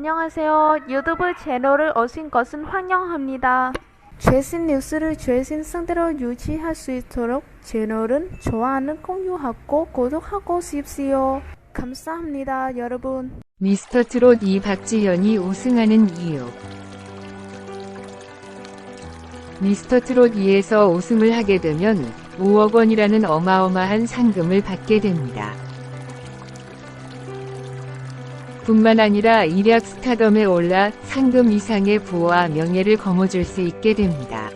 안녕하세요. 유튜브 채널을 오신 것은 환영합니다. 최신 뉴스를 최신 상태로 유지할 수 있도록 채널은 좋아하는 공유하고 구독하고 싶지요. 감사합니다, 여러분. 미스터 트롯 이 박지현이 우승하는 이유. 미스터 트롯 2에서 우승을 하게 되면 5억 원이라는 어마어마한 상금을 받게 됩니다. 뿐만 아니라 일약 스타덤에 올라 상금 이상의 부와 명예를 거머쥘 수 있게 됩니다.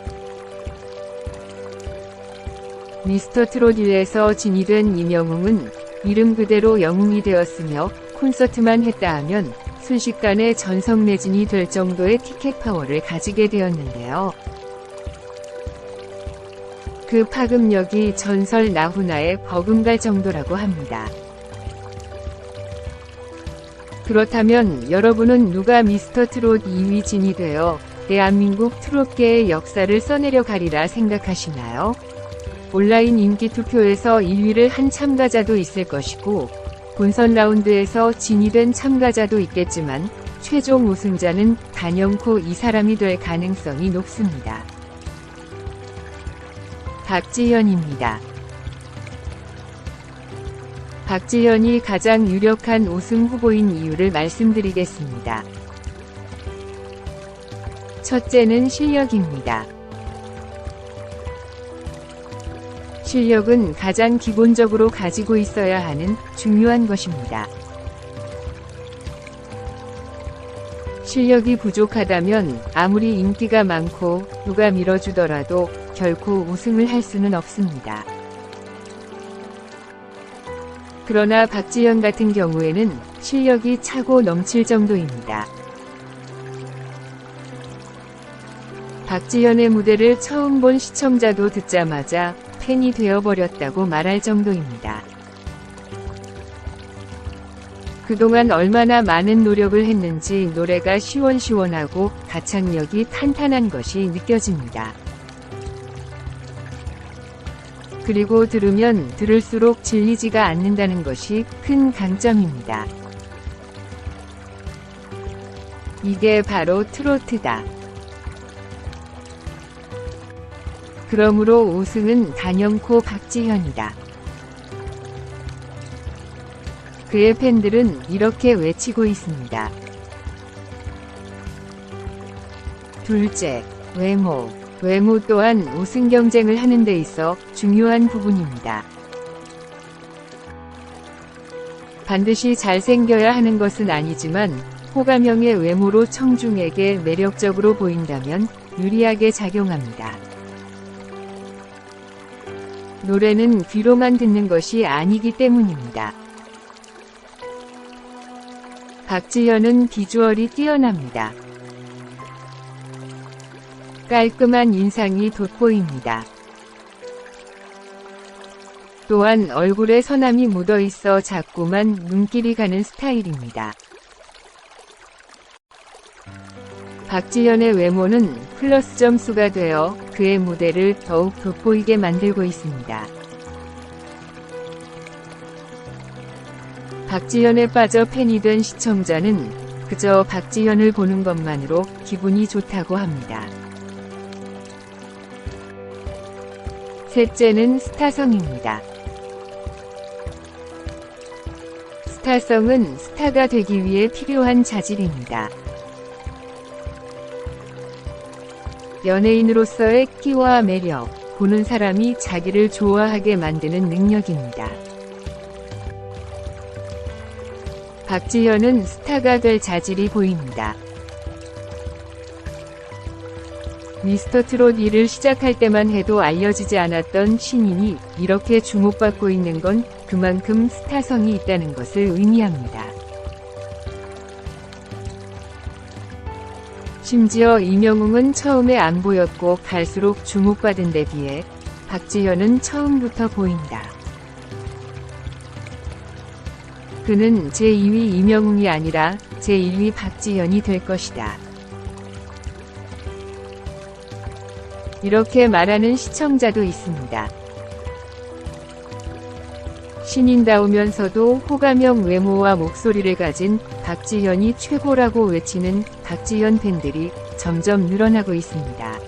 미스터 트롯 1에서 진이된 이명웅은 이름 그대로 영웅이 되었으며 콘서트만 했다 하면 순식간에 전성 매진이 될 정도의 티켓 파워를 가지게 되었는데요. 그 파급력이 전설 나훈아에 버금갈 정도라고 합니다. 그렇다면 여러분은 누가 미스터 트롯 2위 진이 되어 대한민국 트롯계의 역사를 써내려 가리라 생각하시나요? 온라인 인기 투표에서 1위를 한 참가자도 있을 것이고 본선 라운드에서 진이 된 참가자도 있겠지만 최종 우승자는 단연코 이 사람이 될 가능성이 높습니다. 박지현입니다. 박지현이 가장 유력한 우승 후보인 이유를 말씀드리겠습니다. 첫째는 실력입니다. 실력은 가장 기본적으로 가지고 있어야 하는 중요한 것입니다. 실력이 부족하다면 아무리 인기가 많고 누가 밀어주더라도 결코 우승을 할 수는 없습니다. 그러나 박지현 같은 경우에는 실력이 차고 넘칠 정도입니다. 박지현의 무대를 처음 본 시청자도 듣자마자 팬이 되어버렸다고 말할 정도입니다. 그동안 얼마나 많은 노력을 했는지 노래가 시원시원하고 가창력이 탄탄한 것이 느껴집니다. 그리고 들으면 들을수록 질리지가 않는다는 것이 큰 강점입니다. 이게 바로 트로트다. 그러므로 우승은 단연코 박지현이다. 그의 팬들은 이렇게 외치고 있습니다. 둘째, 외모. 외모 또한 우승 경쟁을 하는 데 있어 중요한 부분입니다. 반드시 잘생겨야 하는 것은 아니지만 호감형의 외모로 청중에게 매력적으로 보인다면 유리하게 작용합니다. 노래는 귀로만 듣는 것이 아니기 때문입니다. 박지현은 비주얼이 뛰어납니다. 깔끔한 인상이 돋보입니다. 또한 얼굴에 선함이 묻어 있어 자꾸만 눈길이 가는 스타일입니다. 박지현의 외모는 플러스 점수가 되어 그의 무대를 더욱 돋보이게 만들고 있습니다. 박지현에 빠져 팬이 된 시청자는 그저 박지현을 보는 것만으로 기분이 좋다고 합니다. 셋째는 스타성입니다. 스타성은 스타가 되기 위해 필요한 자질입니다. 연예인으로서의 끼와 매력, 보는 사람이 자기를 좋아하게 만드는 능력입니다. 박지현은 스타가 될 자질이 보입니다. 미스터 트롯 2를 시작할 때만 해도 알려지지 않았던 신인이 이렇게 주목받고 있는 건 그만큼 스타성이 있다는 것을 의미합니다. 심지어 이명웅은 처음에 안 보였고 갈수록 주목받은 데 비해 박지현은 처음부터 보인다. 그는 제2위 이명웅이 아니라 제1위 박지현이 될 것이다. 이렇게 말하는 시청자도 있습니다. 신인다우면서도 호감형 외모와 목소리를 가진 박지현이 최고라고 외치는 박지현 팬들이 점점 늘어나고 있습니다.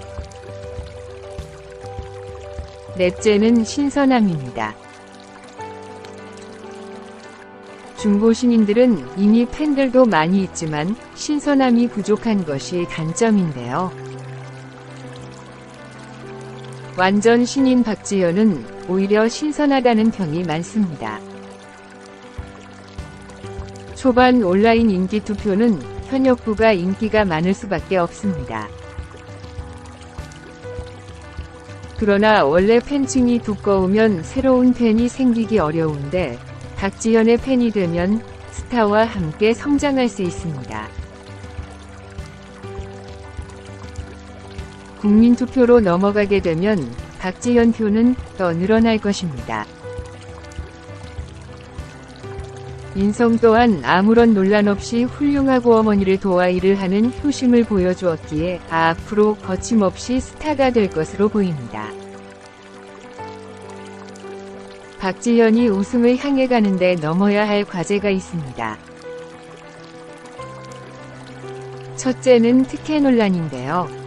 넷째는 신선함입니다. 중고 신인들은 이미 팬들도 많이 있지만 신선함이 부족한 것이 단점인데요. 완전 신인 박지현은 오히려 신선하다는 평이 많습니다. 초반 온라인 인기 투표는 현역부가 인기가 많을 수밖에 없습니다. 그러나 원래 팬층이 두꺼우면 새로운 팬이 생기기 어려운데 박지현의 팬이 되면 스타와 함께 성장할 수 있습니다. 국민투표로 넘어가게 되면 박지현 표는 더 늘어날 것입니다. 인성 또한 아무런 논란 없이 훌륭하고 어머니를 도와 일을 하는 효심을 보여주었기에 앞으로 거침없이 스타가 될 것으로 보입니다. 박지현이 우승을 향해 가는데 넘어야 할 과제가 있습니다. 첫째는 특혜 논란인데요.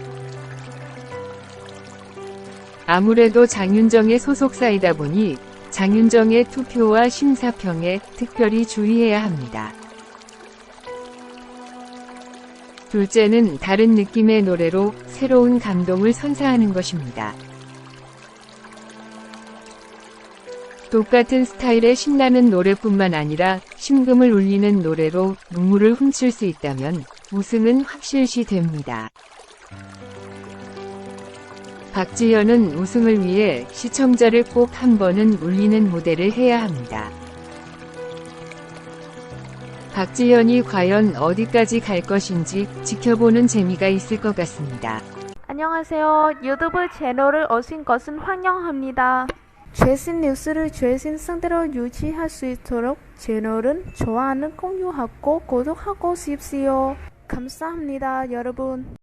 아무래도 장윤정의 소속사이다 보니 장윤정의 투표와 심사평에 특별히 주의해야 합니다. 둘째는 다른 느낌의 노래로 새로운 감동을 선사하는 것입니다. 똑같은 스타일의 신나는 노래뿐만 아니라 심금을 울리는 노래로 눈물을 훔칠 수 있다면 우승은 확실시 됩니다. 박지현은 우승을 위해 시청자를 꼭 한 번은 울리는 무대를 해야 합니다. 박지현이 과연 어디까지 갈 것인지 지켜보는 재미가 있을 것 같습니다. 안녕하세요. 유튜브 채널을 오신 것은 환영합니다. 최신 뉴스를 최신 상태로 유지할 수 있도록 채널은 좋아요는 공유하고 구독하고 싶지요. 감사합니다, 여러분.